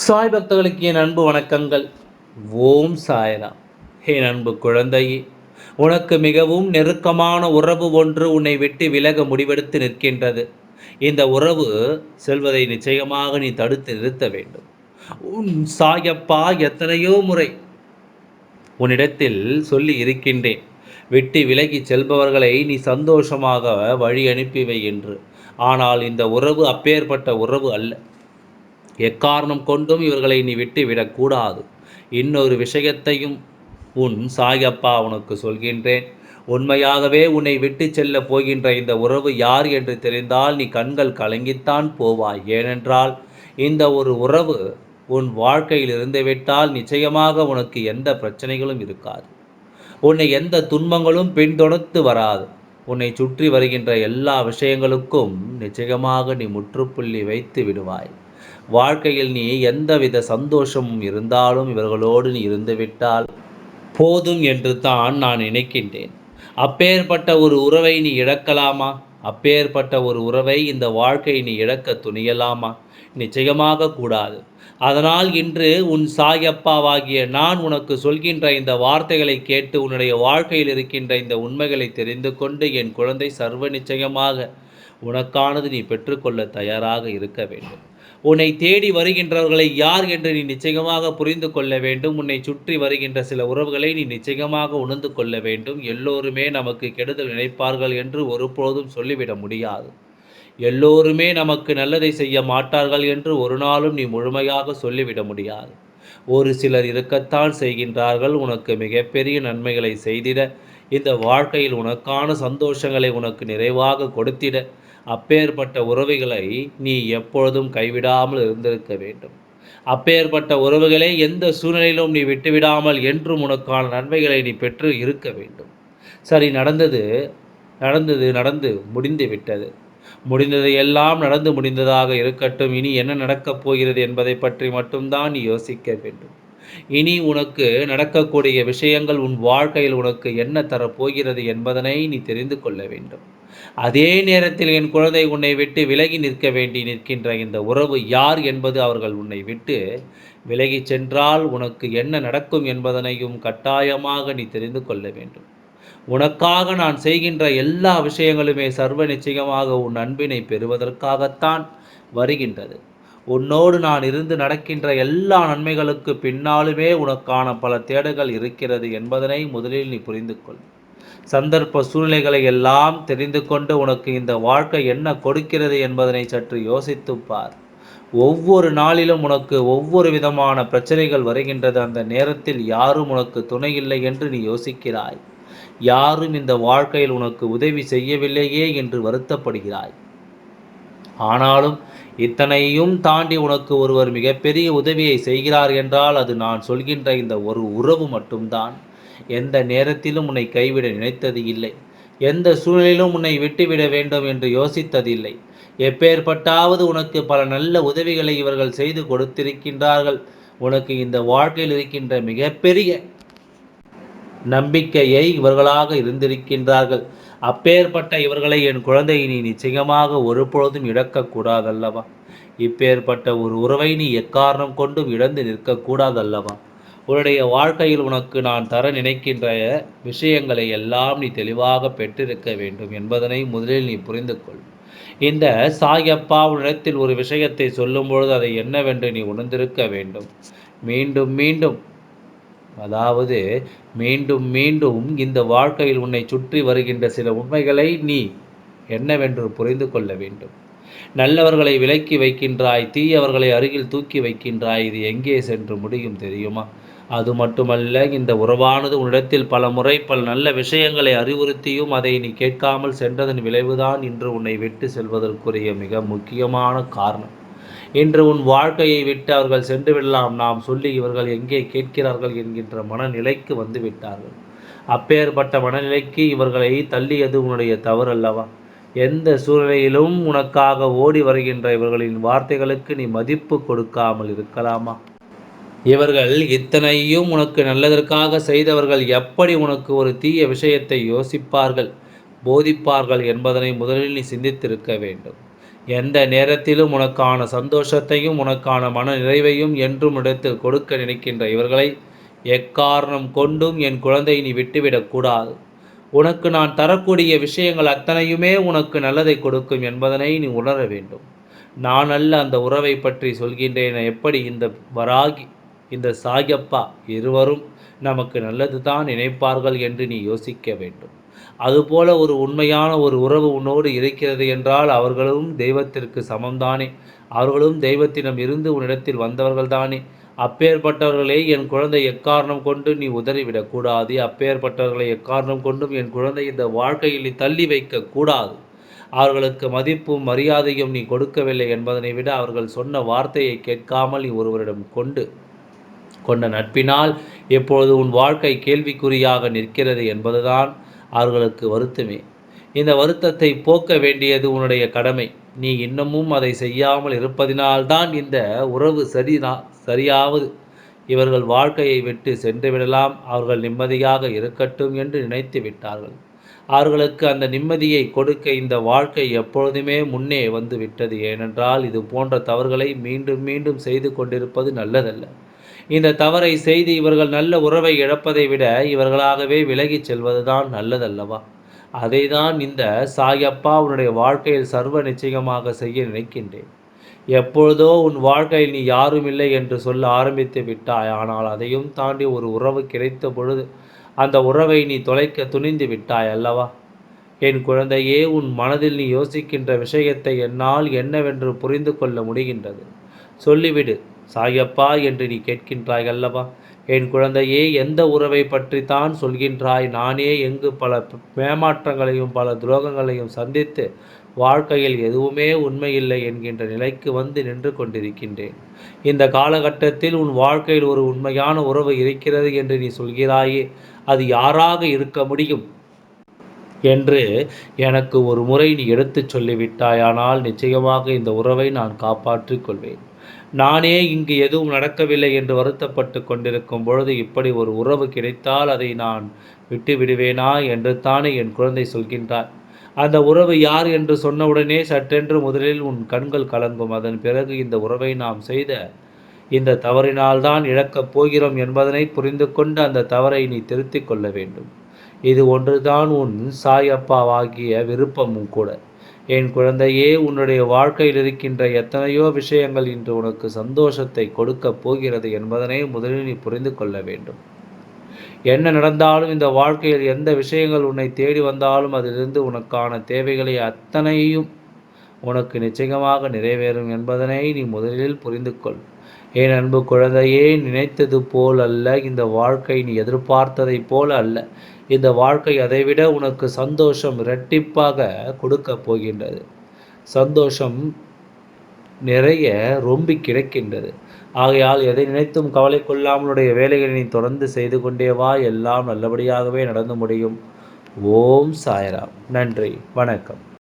சாய் பக்தர்களுக்கு என் அன்பு வணக்கங்கள். ஓம் சாய்ராம். என் அன்பு குழந்தையே உனக்கு மிகவும் நெருக்கமான உறவு ஒன்று உன்னை விட்டு விலக முடிவெடுத்து நிற்கின்றது. இந்த உறவு செல்வதை நிச்சயமாக நீ தடுத்து நிறுத்த வேண்டும். உன் சாயப்பா எத்தனையோ முறை உன்னிடத்தில் சொல்லி இருக்கின்றேன். விட்டு விலகி செல்பவர்களை நீ சந்தோஷமாக வழி அனுப்பி வை என்று. ஆனால் இந்த உறவு அப்பேற்பட்ட உறவு அல்ல. எக்காரணம் கொண்டும் இவர்களை நீ விட்டு விடக்கூடாது. இன்னொரு விஷயத்தையும் உன் சாயப்பா உனக்கு சொல்கின்றேன். உண்மையாகவே உன்னை விட்டு செல்ல போகின்ற இந்த உறவு யார் என்று தெரிந்தால் நீ கண்கள் கலங்கித்தான் போவாய். ஏனென்றால் இந்த ஒரு உறவு உன் வாழ்க்கையில் இருந்துவிட்டால் நிச்சயமாக உனக்கு எந்த பிரச்சனைகளும் இருக்காது. உன்னை எந்த துன்பங்களும் பின்தொடர்த்து வராது. உன்னை சுற்றி வருகின்ற எல்லா விஷயங்களுக்கும் நிச்சயமாக நீ முற்றுப்புள்ளி வைத்து விடுவாய். வாழ்க்கையில் நீ எந்தவித சந்தோஷமும் இருந்தாலும் இவர்களோடு நீ இருந்துவிட்டால் போதும் என்று தான் நான் நினைக்கின்றேன். அப்பேற்பட்ட ஒரு உறவை நீ இழக்கலாமா? அப்பேற்பட்ட ஒரு உறவை இந்த வாழ்க்கை நீ இழக்க துணியலாமா? நிச்சயமாக கூடாது. அதனால் இன்று உன் சாயப்பாவாகிய நான் உனக்கு சொல்கின்ற இந்த வார்த்தைகளை கேட்டு உன்னுடைய வாழ்க்கையில் இருக்கின்ற இந்த உண்மைகளை தெரிந்து கொண்டு என் குழந்தை சர்வ நிச்சயமாக உனக்கானது நீ பெற்றுக்கொள்ள தயாராக இருக்க வேண்டும். உன்னை தேடி வருகின்றவர்களை யார் என்று நீ நிச்சயமாக புரிந்து கொள்ள வேண்டும். உன்னை சுற்றி வருகின்ற சில உறவுகளை நீ நிச்சயமாக உணர்ந்து கொள்ள வேண்டும். எல்லோருமே நமக்கு கெடுதல் நினைப்பார்கள் என்று ஒருபோதும் சொல்லிவிட முடியாது. எல்லோருமே நமக்கு நல்லதை செய்ய மாட்டார்கள் என்று ஒரு நாளும் நீ முழுமையாக சொல்லிவிட முடியாது. ஒரு சிலர் இருக்கத்தான் செய்கின்றார்கள். உனக்கு மிகப்பெரிய நன்மைகளை செய்திட இந்த வாழ்க்கையில் உனக்கான சந்தோஷங்களை உனக்கு நிறைவாக கொடுத்திட அப்பேற்பட்ட உறவுகளை நீ எப்பொழுதும் கைவிடாமல் இருந்திருக்க வேண்டும். அப்பேற்பட்ட உறவுகளை எந்த சூழ்நிலையிலும் நீ விட்டுவிடாமல் என்றும் உனக்கான நன்மைகளை நீ பெற்று இருக்க வேண்டும். சரி நடந்தது நடந்தது நடந்து முடிந்து விட்டது. முடிந்தது எல்லாம் நடந்து முடிந்ததாக இருக்கட்டும். இனி என்ன நடக்கப் போகிறது என்பதை பற்றி மட்டும்தான் நீ யோசிக்க வேண்டும். இனி உனக்கு நடக்கக்கூடிய விஷயங்கள் உன் வாழ்க்கையில் உனக்கு என்ன தரப்போகிறது என்பதனை நீ தெரிந்து கொள்ள வேண்டும். அதே நேரத்தில் என் குழந்தை உன்னை விட்டு விலகி நிற்க வேண்டி நிற்கின்ற இந்த உறவு யார் என்பது அவர்கள் உன்னை விட்டு விலகி சென்றால் உனக்கு என்ன நடக்கும் என்பதனையும் கட்டாயமாக நீ தெரிந்து கொள்ள வேண்டும். உனக்காக நான் செய்கின்ற எல்லா விஷயங்களுமே சர்வ நிச்சயமாக உன் அன்பினை பெறுவதற்காகத்தான் வருகின்றது. உன்னோடு நான் இருந்து நடக்கின்ற எல்லா நன்மைகளுக்கு பின்னாலுமே உனக்கான பல தேடுகள் இருக்கிறது என்பதனை முதலில் நீ புரிந்து கொள். சந்தர்ப்ப சூழ்நிலைகளை எல்லாம் தெரிந்து கொண்டு உனக்கு இந்த வாழ்க்கை என்ன கொடுக்கிறது என்பதனை சற்று யோசித்து பார். ஒவ்வொரு நாளிலும் உனக்கு ஒவ்வொரு விதமான பிரச்சனைகள் வருகின்றது. அந்த நேரத்தில் யாரும் உனக்கு துணை இல்லை என்று நீ யோசிக்கிறாய். யாரும் இந்த வாழ்க்கையில் உனக்கு உதவி செய்யவில்லையே என்று வருத்தப்படுகிறாய். ஆனாலும் இத்தனையும் தாண்டி உனக்கு ஒருவர் மிகப்பெரிய உதவியை செய்கிறார் என்றால் அது நான் சொல்கின்ற இந்த ஒரு உறவு மட்டும்தான். எந்த நேரத்திலும் உன்னை கைவிட நினைத்தது இல்லை. எந்த சூழ்நிலையிலும் உன்னை விட்டுவிட வேண்டும் என்று யோசித்ததில்லை. எப்பேற்பட்டாவது உனக்கு பல நல்ல உதவிகளை இவர்கள் செய்து கொடுத்திருக்கின்றார்கள். உனக்கு இந்த வாழ்க்கையில் இருக்கின்ற மிகப்பெரிய நம்பிக்கையை இவர்களாக இருந்திருக்கின்றார்கள். அப்பேற்பட்ட இவர்களை என் குழந்தை நீ நிச்சயமாக ஒருபொழுதும் இழக்கக்கூடாதல்லவா? இப்பேற்பட்ட ஒரு உறவை நீ எக்காரணம் கொண்டும் இழந்து நிற்கக்கூடாதல்லவா? உன்னுடைய வாழ்க்கையில் உனக்கு நான் தர நினைக்கின்ற விஷயங்களை எல்லாம் நீ தெளிவாக பெற்றிருக்க வேண்டும் என்பதனை முதலில் நீ புரிந்து கொள். இந்த சாயப்பா உன்னிடத்தில் ஒரு விஷயத்தை சொல்லும் பொழுது அதை என்னவென்று நீ உணர்ந்திருக்க வேண்டும். மீண்டும் மீண்டும் அதாவது மீண்டும் மீண்டும் இந்த வாழ்க்கையில் உன்னை சுற்றி வருகின்ற சில உண்மைகளை நீ என்னவென்று புரிந்து கொள்ள வேண்டும். நல்லவர்களை விலக்கி வைக்கின்றாய் தீயவர்களை அருகில் தூக்கி வைக்கின்றாய் இது எங்கே சென்று முடியும் தெரியுமா? அது மட்டுமல்ல இந்த உறவானது உன்னிடத்தில் பல முறை பல நல்ல விஷயங்களை அறிவுறுத்தியும் அதை நீ கேட்காமல் சென்றதன் விளைவுதான் இன்று உன்னை விட்டு செல்வதற்குரிய மிக முக்கியமான காரணம். இன்று உன் வாழ்க்கையை விட்டு அவர்கள் சென்று விடலாம். நாம் சொல்லி இவர்கள் எங்கே கேட்கிறார்கள் என்கின்ற மனநிலைக்கு வந்து விட்டார்கள். அப்பேற்பட்ட மனநிலைக்கு இவர்களை தள்ளியது உன்னுடைய தவறு அல்லவா எந்த சூழ்நிலையிலும் உனக்காக ஓடி வருகின்ற இவர்களின் வார்த்தைகளுக்கு நீ மதிப்பு கொடுக்காமல் இருக்கலாமா? இவர்கள் இத்தனையும் உனக்கு நல்லதற்காக செய்தவர்கள் எப்படி உனக்கு ஒரு தீய விஷயத்தை யோசிப்பார்கள் போதிப்பார்கள் என்பதனை முதலில் நீ சிந்தித்திருக்க வேண்டும். எந்த நேரத்திலும் உனக்கான சந்தோஷத்தையும் உனக்கான மன நிறைவையும் என்றும் இடத்தில் கொடுக்க நினைக்கின்ற இவர்களை எக்காரணம் கொண்டும் என் குழந்தை நீ விட்டுவிடக்கூடாது உனக்கு நான் தரக்கூடிய விஷயங்கள் அத்தனையுமே உனக்கு நல்லதை கொடுக்கும் என்பதனை நீ உணர வேண்டும். நான் அல்ல அந்த உறவை பற்றி சொல்கின்றேன். எப்படி இந்த வராகி இந்த சாயப்பா இருவரும் நமக்கு நல்லது தான் நினைப்பார்கள் என்று நீ யோசிக்க வேண்டும். அதுபோல ஒரு உண்மையான ஒரு உறவு உன்னோடு இருக்கிறது என்றால் அவர்களும் தெய்வத்திற்கு சமம்தானே. அவர்களும் தெய்வத்திடம் இருந்து உன்னிடத்தில் வந்தவர்கள்தானே. அப்பேற்பட்டவர்களே என் குழந்தை எக்காரணம் கொண்டு நீ உதறிவிடக்கூடாது அப்பேற்பட்டவர்களை எக்காரணம் கொண்டும் என் குழந்தை இந்த வாழ்க்கையில் நீ தள்ளி வைக்கக்கூடாது அவர்களுக்கு மதிப்பும் மரியாதையும் நீ கொடுக்கவில்லை என்பதனை விட அவர்கள் சொன்ன வார்த்தையை கேட்காமல் நீ ஒருவரிடம் கொண்டு கொண்ட நட்பினால் எப்பொழுது உன் வாழ்க்கை கேள்விக்குறியாக நிற்கிறது என்பதுதான் அவர்களுக்கு வருத்தமே. இந்த வருத்தத்தை போக்க வேண்டியது உன்னுடைய கடமை. நீ இன்னமும் அதை செய்யாமல் இருப்பதினால்தான் இந்த உறவு சரிதா சரியாவது. இவர்கள் வாழ்க்கையை விட்டு சென்று விடலாம். அவர்கள் நிம்மதியாக இருக்கட்டும் என்று நினைத்து விட்டார்கள். அவர்களுக்கு அந்த நிம்மதியை கொடுக்க இந்த வாழ்க்கை எப்பொழுதுமே முன்னே வந்து விட்டது. ஏனென்றால் இது போன்ற தவறுகளை மீண்டும் மீண்டும் செய்து கொண்டிருப்பது நல்லதல்ல. இந்த தவறை செய்து இவர்கள் நல்ல உறவை இழப்பதை விட இவர்களாகவே விலகிச் செல்வதுதான் நல்லதல்லவா? அதை தான் இந்த சாயப்பா உன்னுடைய வாழ்க்கையில் சர்வ நிச்சயமாக செய்ய நினைக்கின்றேன். எப்பொழுதோ உன் வாழ்க்கையில் நீ யாரும் இல்லை என்று சொல்ல ஆரம்பித்து விட்டாய். ஆனால் அதையும் தாண்டி ஒரு உறவு கிடைத்த பொழுது அந்த உறவை நீ தொலைக்க துணிந்து விட்டாய் அல்லவா? என் குழந்தையே உன் மனதில் நீ யோசிக்கின்ற விஷயத்தை என்னால் என்னவென்று புரிந்து கொள்ள முடிகின்றது. சொல்லிவிடு சாயப்பா என்று நீ கேட்கின்றாய் அல்லவா? என் குழந்தையே எந்த உறவை பற்றி தான் சொல்கின்றாய்? நானே எங்கு பல மேமாற்றங்களையும் பல துரோகங்களையும் சந்தித்து வாழ்க்கையில் எதுவுமே உண்மையில்லை என்கின்ற நிலைக்கு வந்து நின்று கொண்டிருக்கின்றேன். இந்த காலகட்டத்தில் உன் வாழ்க்கையில் ஒரு உண்மையான உறவு இருக்கிறது என்று நீ சொல்கிறாயே அது யாராக இருக்க முடியும்? என்று எனக்கு ஒரு முறை நீ எடுத்துச் சொல்லிவிட்டாயானால் நிச்சயமாக இந்த உறவை நான் காப்பாற்றிக் கொள்வேன். நானே இங்கு எதுவும் நடக்கவில்லை என்று வருத்தப்பட்டு கொண்டிருக்கும் பொழுது இப்படி ஒரு உறவு கிடைத்தால் அதை நான் விட்டு விடுவேனா என்று தானே என் குழந்தை சொல்கின்றார் அந்த உறவு யார் என்று சொன்னவுடனே சற்றென்று முதலில் உன் கண்கள் கலங்கும். அதன் பிறகு இந்த உறவை நாம் செய்த இந்த தவறினால்தான் இழக்கப் போகிறோம் என்பதனை புரிந்து கொண்டு அந்த தவறை நீ திருத்திக் கொள்ள வேண்டும். இது ஒன்றுதான் உன் சாயப்பாவாகிய விருப்பமும் கூட. என் குழந்தையே உன்னுடைய வாழ்க்கையில் இருக்கின்ற எத்தனையோ விஷயங்கள் இன்று உனக்கு சந்தோஷத்தை கொடுக்கப் போகிறது என்பதனை முதலில் நீ புரிந்து கொள்ள வேண்டும். என்ன நடந்தாலும் இந்த வாழ்க்கையில் எந்த விஷயங்கள் உன்னை தேடி வந்தாலும் அதிலிருந்து உனக்கான தேவைகளை அத்தனையும் உனக்கு நிச்சயமாக நிறைவேறும் என்பதனை நீ முதலில் புரிந்து கொள். என் அன்பு குழந்தையே நினைத்தது போல் அல்ல இந்த வாழ்க்கை நீ எதிர்பார்த்ததைப் போல அல்ல. இந்த வாழ்க்கை அதைவிட உனக்கு சந்தோஷம் இரட்டிப்பாக கொடுக்க போகின்றது. சந்தோஷம் நிறைய ரொம்பி கிடைக்கின்றது. ஆகையால் எதை நினைத்தும் கவலை கொள்ளாமலுடைய வேலைகளை நீ தொடர்ந்து செய்து கொண்டே வா. எல்லாம் நல்லபடியாகவே நடந்து முடியும். ஓம் சாய்ராம். நன்றி. வணக்கம்.